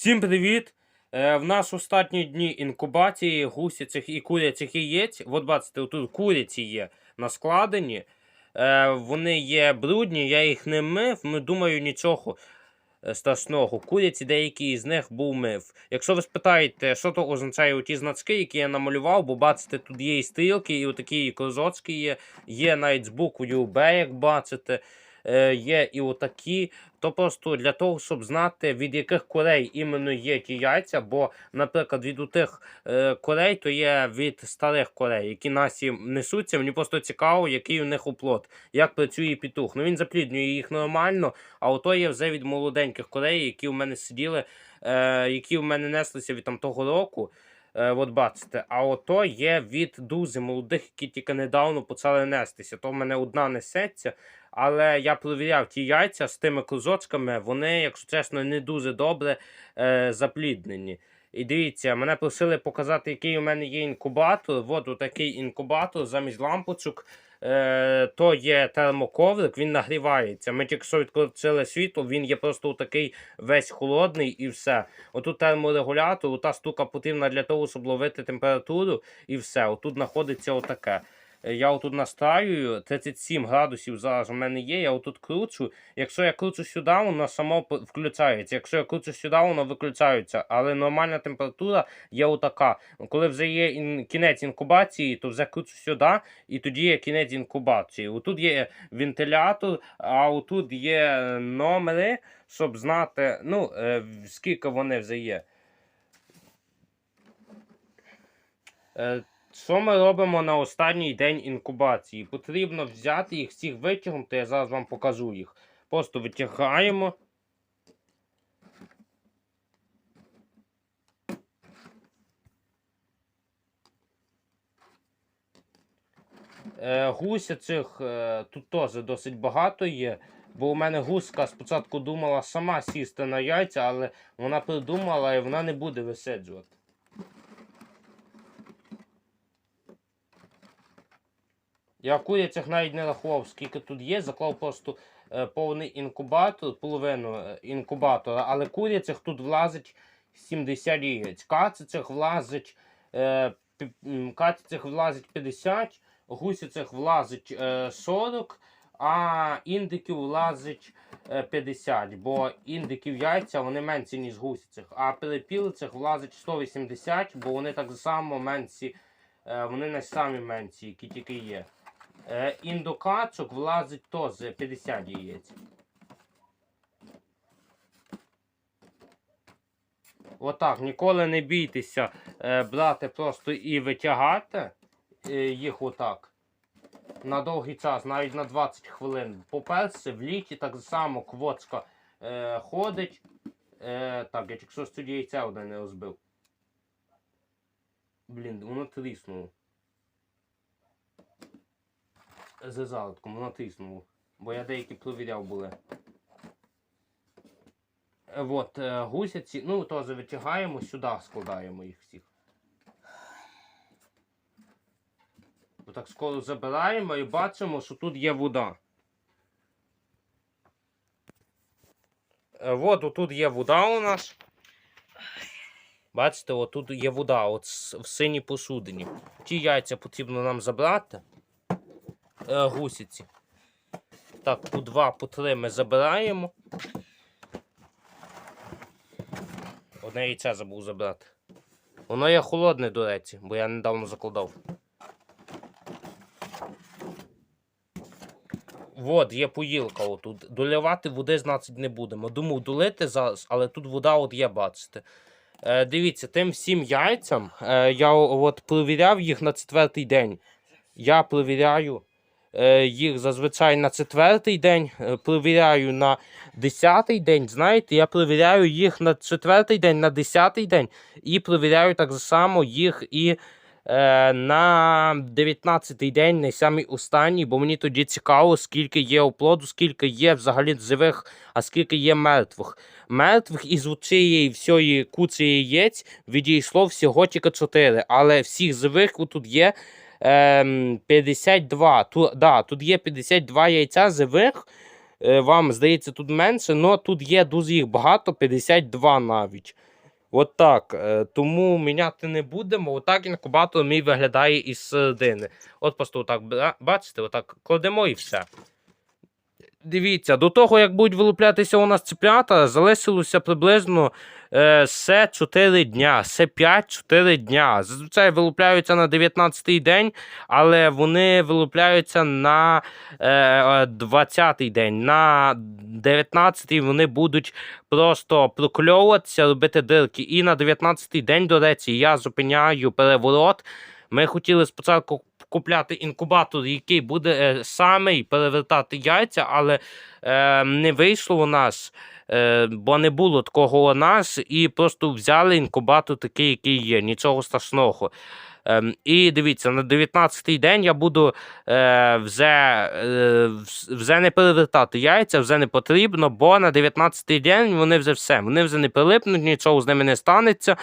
Всім привіт! Е, в нас останні дні інкубації гусячих і курячих яєць. От бачите, тут куряці є на складені. Е, вони є брудні, я їх не мив, ну думаю, нічого е, страшного. Куряці деякі з них був мив. Якщо ви спитаєте, що то означає ті значки, які я намалював, бо бачите, тут є і стрілки, і отакі і кружочки є, є навіть з буквою Б, як бачите. Е, є і отакі, то просто для того, щоб знати, від яких курей іменно є ті яйця, бо, наприклад, від тих е, курей, то є від старих курей, які насі несуться. Мені просто цікаво, який у них оплот, як працює петух. Ну він запліднює їх нормально, а ото є вже від молоденьких курей, які у мене сиділи, е, які у мене неслися від там того року. От бачите, а ото є від дузи молодих, які тільки недавно почали нестися. То в мене одна несеться, але я провіряв ті яйця з тими кружочками, вони, якщо чесно, не дуже добре е, запліднені. І дивіться, мене просили показати, який у мене є інкубатор. От такий інкубатор замість лампочок. Е, то є термоковрик, він нагрівається. Ми тільки що відключили світло, він є просто такий весь холодний і все. Отут терморегулятор, та штука потрібна для того, щоб ловити температуру, і все. Отут знаходиться отаке. Е, Я отут настраюю 37 градусів зараз у мене є. Я отут кручу. Якщо я кручу сюди, воно само включається. Якщо я кручу сюди, воно виключається. Але нормальна температура є отака. Коли вже є кінець інкубації, то вже кручу сюди, і тоді є кінець інкубації. Отут є вентилятор, а отут є е, номери, щоб знати, ну, е, скільки вони вже є. Що ми робимо на останній день інкубації? Потрібно взяти їх всіх витягнути, я зараз вам покажу їх. Просто витягаємо. Е, гуся цих е, тут теж досить багато є. Бо у мене гуска спочатку думала сама сісти на яйця, але вона придумала і вона не буде висиджувати. Я в курицях навіть не рахував, скільки тут є, заклав просто е, повний інкубатор, половину е, інкубатора, але курицях тут влазить 70 яєць. Кацицях влазить, е, кацицях влазить 50, гусяцях влазить е, 40, а індиків влазить е, 50, бо індиків яйця вони менші, ніж гусяцях, а перепілицях влазить 180, бо вони так само менші, е, вони не самі менші, які тільки є. Е, індокачок влазить теж 50 яєць. Отак, ніколи не бійтеся е, брати просто і витягати е, їх отак. На довгий час, навіть на 20 хвилин. По-перше, в літі так само квочка е, ходить. Е, так, я тільки що з яйця одне не розбив. Блін, воно тріснуло. З залитком, тріснуло. Бо я деякі провіряв були. Е, От, е, гусяці, ну теж витягаємо, сюди складаємо їх всіх. Отак скоро забираємо і бачимо, що тут є вода. Е, От тут є вода у нас. Бачите, от тут є вода от в синій посудині. Ті яйця потрібно нам забрати е, гусіці. Так, по два, по три ми забираємо. Одне яйце забув забрати. Воно є холодне, до речі, бо я недавно закладав. От, є поїлка отут. Доливати води, значить, не будемо. Думав долити зараз, але тут вода от є, бачите. Е, дивіться, тим всім яйцям е, я от провіряв їх на четвертий день. Я провіряю їх зазвичай на четвертий день, е, провіряю на десятий день. Знаєте, я провіряю їх на четвертий день, на десятий день і провіряю так само їх і е, на 19-й день, на самий останній, бо мені тоді цікаво, скільки є оплоду, скільки є взагалі живих, а скільки є мертвих. Мертвих із цієї всієї куці яєць відійшло всього тільки 4, але всіх живих тут є 52. Тут, да, тут є 52 яйця живих. е, вам здається тут менше, але тут є дуже їх багато, 52 навіть. От так. е, Тому міняти не будемо. Отак інкубатор мій виглядає із середини. От просто отак, бачите, отак кладемо і все. Дивіться, до того, як будуть вилуплятися у нас цеплята, залишилося приблизно е, все 4 дня, все 5-4 дня. Зазвичай вилупляються на 19-й день, але вони вилупляються на е, 20-й день. На 19-й вони будуть просто прокльовуватися, робити дирки. І на 19-й день, до речі, я зупиняю переворот. Ми хотіли спочатку купляти інкубатор, який буде е, самий перевертати яйця, але е, не вийшло у нас, е, бо не було такого у нас, і просто взяли інкубатор такий, який є, нічого страшного. Ем, і дивіться, на 19-й день я буду е, вже, е, вже не перевертати яйця, вже не потрібно, бо на 19-й день вони вже все, вони вже не прилипнуть, нічого з ними не станеться.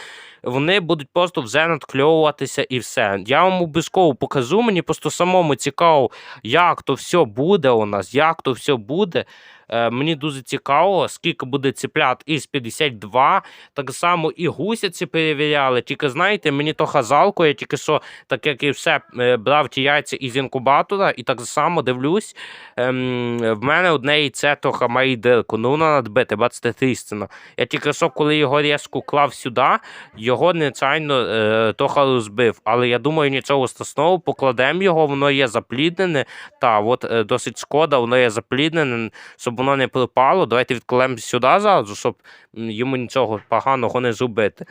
Вони будуть просто вже надкльовуватися і все. Я вам обов'язково покажу, мені просто самому цікаво, як то все буде у нас, як то все буде. Е, мені дуже цікаво, скільки буде ціплят із 52. Так само і гусяці перевіряли. Тільки знаєте, мені то жалко, я тільки що, так як і все, е, брав ті яйця із інкубатора, і так само дивлюсь. Ем, в мене одне яйце трохи має дирку. Ну, воно надбите, бачите, трістина. Я тільки що, коли його різку клав сюди, його нечайно е, трохи розбив. Але я думаю, нічого страшного, покладемо його, воно є запліднене. Та, от е, досить шкода, воно є запліднене, щоб воно не припало. Давайте відкладемо сюди зразу, щоб йому нічого поганого не зробити.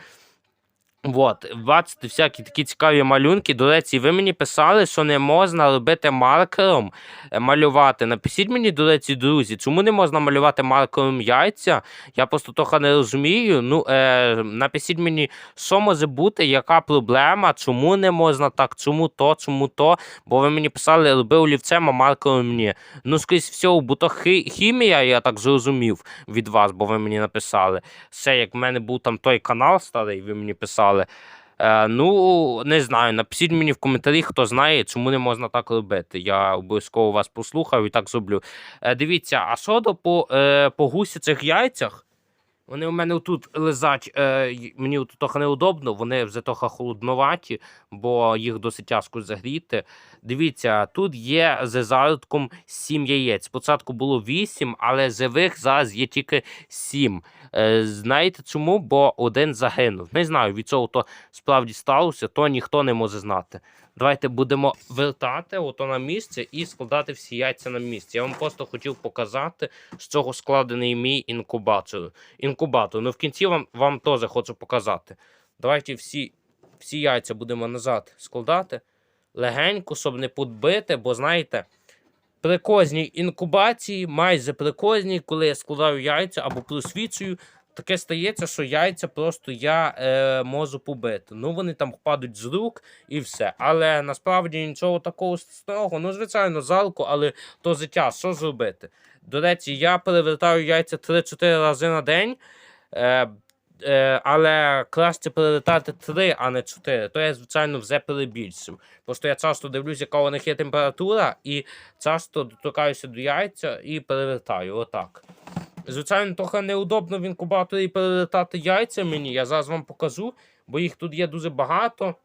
От, бачите, всякі такі цікаві малюнки. До речі, ви мені писали, що не можна робити маркером е, малювати. Напишіть мені, до речі, друзі, чому не можна малювати маркером яйця? Я просто трохи не розумію. Ну, е, напишіть мені, що може бути, яка проблема, чому не можна так, чому то, чому то. Бо ви мені писали, роби олівцем, а маркером ні. Ну, скрізь всього, бо то хі- хімія, я так зрозумів від вас, бо ви мені написали. Все, як в мене був там той канал старий, ви мені писали. Е, ну, не знаю. Напишіть мені в коментарі, хто знає, чому не можна так робити. Я обов'язково вас послухаю і так зроблю. Е, дивіться, а що по, е, по гусячих яйцях? Вони у мене тут лежать, е, мені тут трохи неудобно, вони вже трохи холодноваті, бо їх досить тяжко загріти. Дивіться, тут є з зародком 7 яєць. Спочатку було 8, але живих зараз є тільки 7. Е, знаєте чому? Бо один загинув. Не знаю, від цього то справді сталося, то ніхто не може знати. Давайте будемо вертати ото на місце і складати всі яйця на місце. Я вам просто хотів показати, з чого складений мій інкубатор. Інкубатор. Ну в кінці вам, вам теж хочу показати. Давайте всі, всі яйця будемо назад складати легенько, щоб не подбити, бо знаєте. При кожній інкубації, майже при кожній, коли я складаю яйця або просвічую, таке стається, що яйця просто я е, можу побити. Ну, вони там впадуть з рук і все. Але насправді нічого такого страшного. Ну, звичайно, жалко, але то життя, що зробити? До речі, я перевертаю яйця 3-4 рази на день. Е, е, але краще перевертати 3, а не 4. То я, звичайно, вже перебільшив. Просто я часто дивлюсь, яка у них є температура, і часто доторкаюся до яйця і перевертаю. Отак. Звичайно, трохи неудобно в інкубаторі перевертати яйця мені. Я зараз вам покажу, бо їх тут є дуже багато.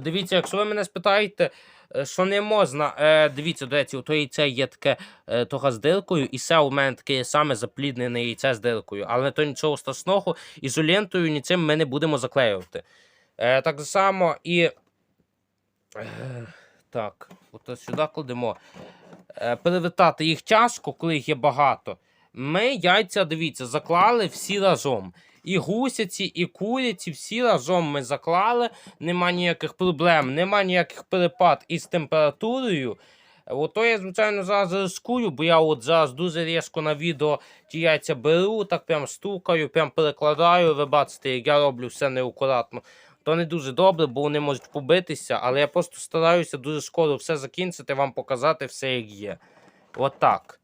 Дивіться, якщо ви мене спитаєте, е, що не можна. Е, дивіться, до речі, ото яйце є таке е, трохи з диркою, і все у мене таке саме запліднене яйце з диркою. Але то нічого страшного, ізолентою нічим ми не будемо заклеювати. Е, так само і. Е, так, от сюди кладемо. Е, перевертати їх тяжко, коли їх є багато. Ми яйця, дивіться, заклали всі разом. І гусяці, і куриці, всі разом ми заклали. Нема ніяких проблем, нема ніяких перепад із температурою. Ото я, звичайно, зараз рискую, бо я от зараз дуже різко на відео ті яйця беру, так прям стукаю, прям перекладаю. Ви бачите, як я роблю все неакуратно. То не дуже добре, бо вони можуть побитися, але я просто стараюся дуже скоро все закінчити, вам показати все, як є. Отак.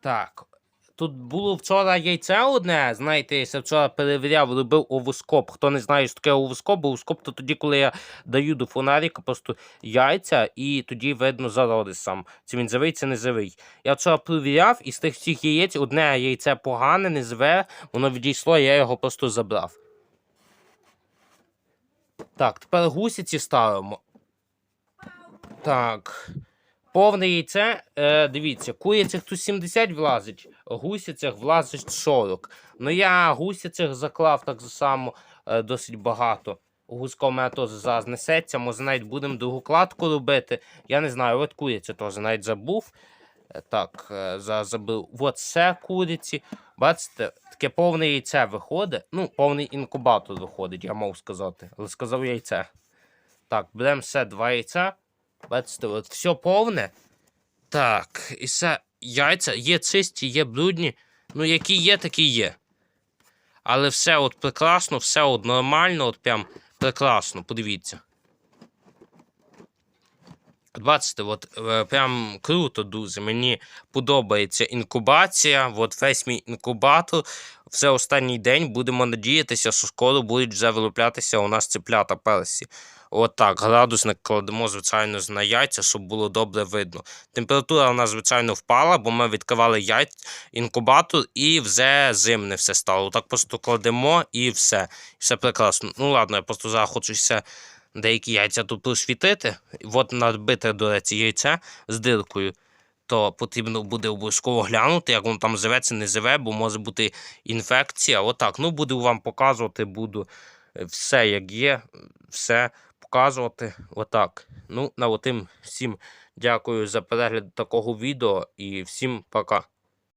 Так. тут було вчора яйце одне. Знаєте, я вчора перевіряв, робив овоскоп. Хто не знає, що таке овоскоп, овоскоп то тоді, коли я даю до фонарика просто яйця, і тоді видно зародиш сам. Чи він живий, чи не живий. Я вчора перевіряв, і з тих всіх яєць одне яйце погане, не живе, воно відійшло, я його просто забрав. Так, тепер гусіці ставимо. Так. Повне яйце, е, дивіться, куряцях тут 70 влазить, гусяцях влазить 40. Ну я гусяцях заклав так само е, досить багато. Гуска у мене теж зараз несеться, може навіть будемо другу кладку робити. Я не знаю, от куриця теж навіть забув. Е, Так, е, зараз забив. От це куриці. Бачите, таке повне яйце виходить. Ну, повний інкубатор виходить, я мав сказати. Але сказав яйце. Так, беремо все два яйця. Бачите, от все повне. Так, і це яйця є чисті, є брудні. Ну, які є, такі є. Але все от прекрасно, все от нормально, от прям прекрасно, подивіться. Бачите, от е, прям круто дуже. Мені подобається інкубація. От весь мій інкубатор. Все останній день будемо надіятися, що скоро будуть вже вилуплятися у нас цеплята персі. От так, градусник кладемо, звичайно, на яйця, щоб було добре видно. Температура у нас, звичайно, впала, бо ми відкривали яйць, інкубатор і вже зимне все стало. Так просто кладемо і все. Все прекрасно. Ну ладно, я просто зараз деякі яйця тут просвітити. От надбите, до яйце з диркою. То потрібно буде обов'язково глянути, як воно там живе чи не живе, бо може бути інфекція. Отак. Ну, буду вам показувати, буду е, все, як є, все показувати. Отак. Ну, на отим всім дякую за перегляд такого відео і всім пока.